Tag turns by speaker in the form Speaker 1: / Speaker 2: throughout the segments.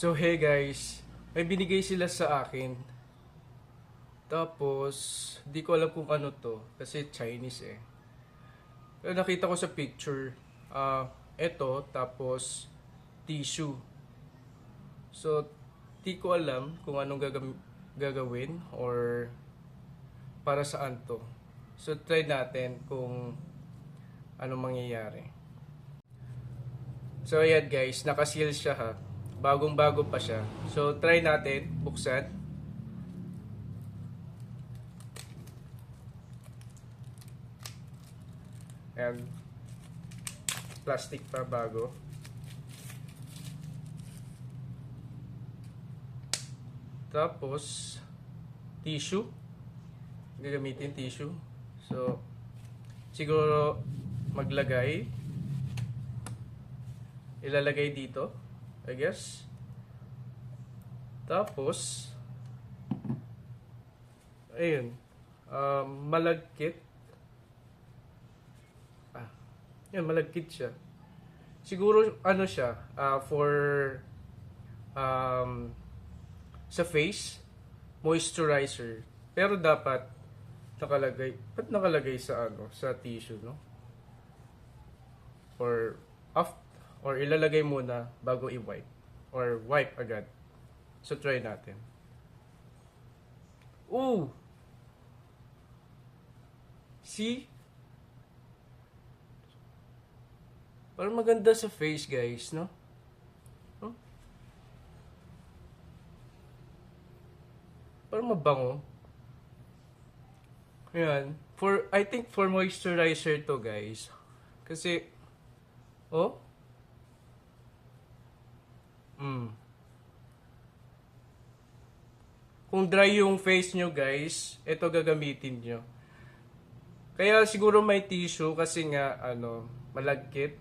Speaker 1: So hey guys, may binigay sila sa akin. Tapos, di ko alam kung ano to. Kasi Chinese eh. Pero nakita ko sa picture, ah, eto, tapos tissue. So, di ko alam kung anong gagam- gagawin or para saan to. So, try natin kung anong mangyayari. So, ayan guys, nakaseal siya ha. Bagong bago pa siya. So, try natin, buksan. Ayan. Plastic pa bago. Tapos, tissue. Gagamitin tissue. So, siguro maglagay. Ilalagay dito, I guess. Tapos, ayun, um, malagkit. Ah, yun, malagkit siya. Siguro, ano siya, ah, for, um, sa face, moisturizer. Pero dapat, nakalagay, ba't nakalagay sa ano, sa tissue, no? Or, off, or ilalagay muna bago i-wipe. Or wipe agad. So, try natin. Ooh! See? Parang maganda sa face, guys, no? Huh? Parang mabango. Ayan. For, I think for moisturizer to, guys. Kasi, oh, Mm. Kung dry yung face nyo guys, ito gagamitin nyo. Kaya siguro may tissue kasi nga ano, malagkit.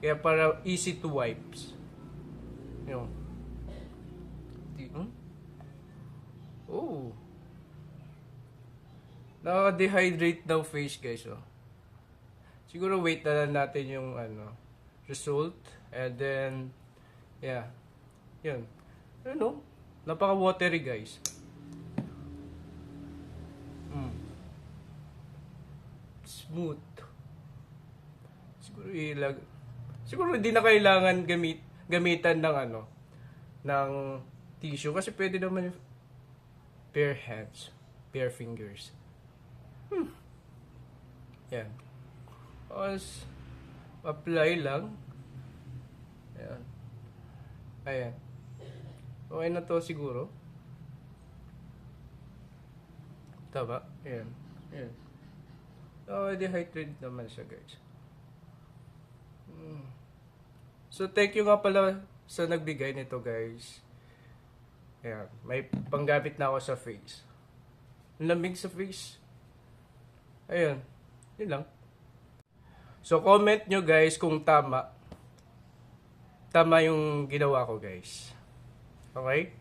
Speaker 1: Kaya para easy to wipes. Yun. Hmm? Oh. Nakaka-dehydrate daw face guys oh. Siguro wait na lang natin yung ano, result. And then, Yeah. Yun. Ano? Napaka-watery, guys. Mm. Smooth. Siguro ilag... Siguro hindi na kailangan gamit gamitan ng ano ng tissue kasi pwede naman yung bare hands, bare fingers. Hmm. Yan. Tapos, apply lang. Ayan. Ayan. Okay na to siguro. Tama? Ayan. Ayan. Oh, dehydrated naman siya, guys. Mm. So, thank you nga pala sa nagbigay nito, guys. Ayan. May panggamit na ako sa face. Lamig sa face. Ayan. Yun lang. So, comment nyo, guys, kung tama tama yung ginawa ko guys. Okay?